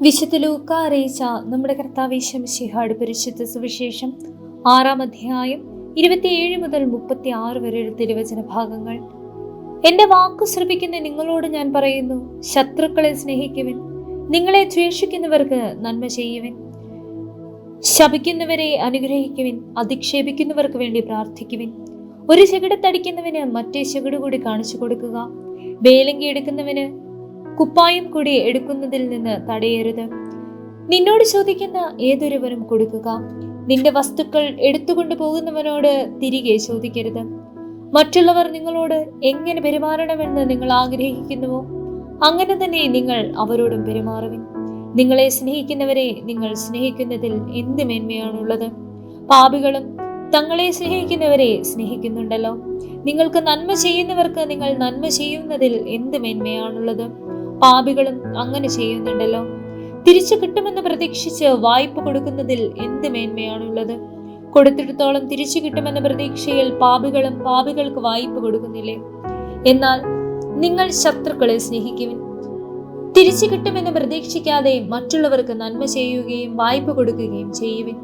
വിശുദ്ധ ലൂക്ക അറിയിച്ച നമ്മുടെ കർത്താവേശം ശിഹാട് പരിശുദ്ധ സുവിശേഷം ആറാം അധ്യായം ഇരുപത്തിയേഴ് മുതൽ മുപ്പത്തി ആറ് വരെയുള്ള തിരുവചന ഭാഗങ്ങൾ. എന്റെ വാക്കു ശ്രമിക്കുന്ന നിങ്ങളോട് ഞാൻ പറയുന്നു ശത്രുക്കളെ സ്നേഹിക്കുവിൻ നിങ്ങളെ ദ്വേഷിക്കുന്നവർക്ക് നന്മ ചെയ്യുവിൻ ശപിക്കുന്നവരെ അനുഗ്രഹിക്കുവിൻ അധിക്ഷേപിക്കുന്നവർക്ക് വേണ്ടി പ്രാർത്ഥിക്കുവിൻ. ഒരു ചകിടത്തടിക്കുന്നവന് മറ്റേ ചകിട് കൂടി കാണിച്ചു കൊടുക്കുക വേലങ്കി എടുക്കുന്നവന് കുപ്പായം കൂടി എടുക്കുന്നതിൽ നിന്ന് തടയരുത്. നിന്നോട് ചോദിക്കുന്ന ഏതൊരുവരും കൊടുക്കുക. നിന്റെ വസ്തുക്കൾ എടുത്തുകൊണ്ടു പോകുന്നവനോട് തിരികെ ചോദിക്കരുത്. മറ്റുള്ളവർ നിങ്ങളോട് എങ്ങനെ പെരുമാറണമെന്ന് നിങ്ങൾ ആഗ്രഹിക്കുന്നുവോ? അങ്ങനെ തന്നെ നിങ്ങൾ അവരോടും പെരുമാറുവിൻ. നിങ്ങളെ സ്നേഹിക്കുന്നവരെ നിങ്ങൾ സ്നേഹിക്കുന്നതിൽ എന്ത് മേന്മയാണുള്ളത്? പാപികളും തങ്ങളെ സ്നേഹിക്കുന്നവരെ സ്നേഹിക്കുന്നുണ്ടല്ലോ. നിങ്ങൾക്ക് നന്മ ചെയ്യുന്നവർക്ക് നിങ്ങൾ നന്മ ചെയ്യുന്നതിൽ എന്ത് മേന്മയാണുള്ളത്? പാപികളും അങ്ങനെ ചെയ്യുന്നുണ്ടല്ലോ. തിരിച്ചു കിട്ടുമെന്ന് പ്രതീക്ഷിച്ച് വായ്പ കൊടുക്കുന്നതിൽ എന്ത് മേന്മയാണുള്ളത്? കൊടുത്തിടത്തോളം തിരിച്ചു കിട്ടുമെന്ന പ്രതീക്ഷയിൽ പാപികളും പാപികൾക്ക് വായ്പ കൊടുക്കുന്നില്ലേ? എന്നാൽ നിങ്ങൾ ശത്രുക്കളെ സ്നേഹിക്കുവിൻ. തിരിച്ചു കിട്ടുമെന്ന് പ്രതീക്ഷിക്കാതെ മറ്റുള്ളവർക്ക് നന്മ ചെയ്യുകയും വായ്പ കൊടുക്കുകയും ചെയ്യുവിൻ.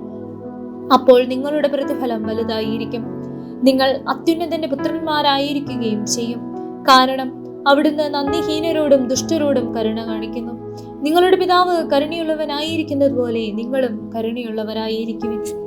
അപ്പോൾ നിങ്ങളുടെ പ്രതിഫലം വലുതായിരിക്കും. നിങ്ങൾ അത്യുന്നതന്റെ പുത്രന്മാരായിരിക്കുകയും ചെയ്യും. കാരണം അവിടുന്ന് നന്ദിഹീനരോടും ദുഷ്ടരോടും കരുണ കാണിക്കുന്നു. നിങ്ങളുടെ പിതാവ് കരുണയുള്ളവനായിരിക്കുന്നത് പോലെ നിങ്ങളും കരുണയുള്ളവരായിരിക്കുവിൻ.